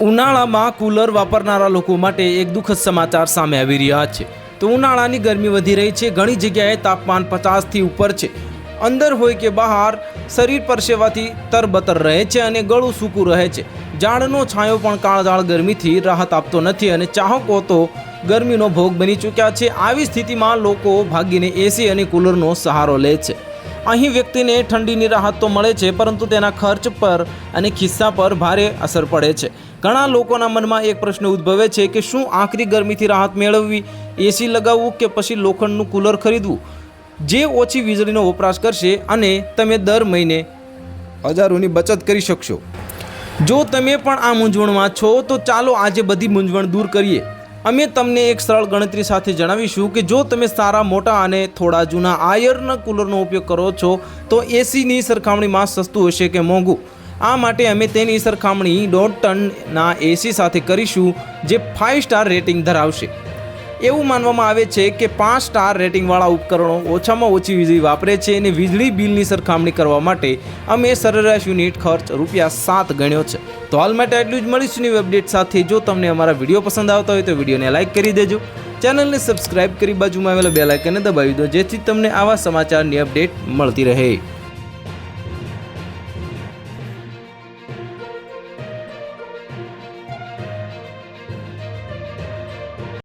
ઉનાળામાં કુલર વાપરનારા લોકો માટે એક દુઃખદ સમાચાર સામે આવી રહ્યા છે. તો ઉનાળાની ગરમી વધી રહી છે, ઘણી જગ્યાએ તાપમાન પચાસથી ઉપર છે. અંદર હોય કે બહાર, શરીર પરસેવાથી તરબતર રહે છે અને ગળું સૂકું રહે છે. ઝાડનો છાંયો પણ કાળઝાળ ગરમીથી રાહત આપતો નથી અને ચાહકો તો ગરમીનો ભોગ બની ચૂક્યા છે. આવી સ્થિતિમાં લોકો ભાગીને એસી અને કુલરનો સહારો લે છે. અહીં વ્યક્તિને ઠંડીની રાહત તો મળે છે, પરંતુ તેના ખર્ચ પર અને ખિસ્સા પર ભારે અસર પડે છે. ઘણા લોકોના મનમાં એક પ્રશ્ન ઉદ્ભવે છે કે શું આખરી ગરમીથી રાહત મેળવવી એસી લગાવવું કે પછી લોખંડનું કુલર ખરીદવું? જે ઓછી વીજળીનો વપરાશ કરશે અને તમે દર મહિને હજારોની બચત કરી શકશો. જો તમે પણ આ મૂંઝવણમાં છો, તો ચાલો આજે બધી મૂંઝવણ દૂર કરીએ. અમે તમને એક સરળ ગણતરી સાથે જણાવીશું કે જો તમે સારા, મોટા અને થોડા જૂના આયરના કુલરનો ઉપયોગ કરો છો, તો એસીની સરખામણીમાં સસ્તું હશે કે મોંઘું? આ માટે અમે તેની સરખામણી દોઢ ટનના એસી સાથે કરીશું, જે ફાઇવ સ્ટાર રેટિંગ ધરાવશે. એવું માનવામાં આવે છે કે પાંચ સ્ટાર રેટિંગવાળા ઉપકરણો ઓછામાં ઓછી વીજળી વાપરે છે અને વીજળી બિલની સરખામણી કરવા માટે અમે સરેરાશ યુનિટ ખર્ચ રૂપિયા સાત ગણ્યો છે. તો હાલ માટે આટલું જ મળીશું નવી અપડેટ સાથે. જો તમને અમારા વીડિયો પસંદ આવતા હોય તો વિડીયોને લાઇક કરી દેજો. ચેનલને સબસ્ક્રાઇબ કરી બાજુમાં આવેલા બે લાઇકને દબાવી દો જેથી તમને આવા સમાચારની અપડેટ મળતી રહે.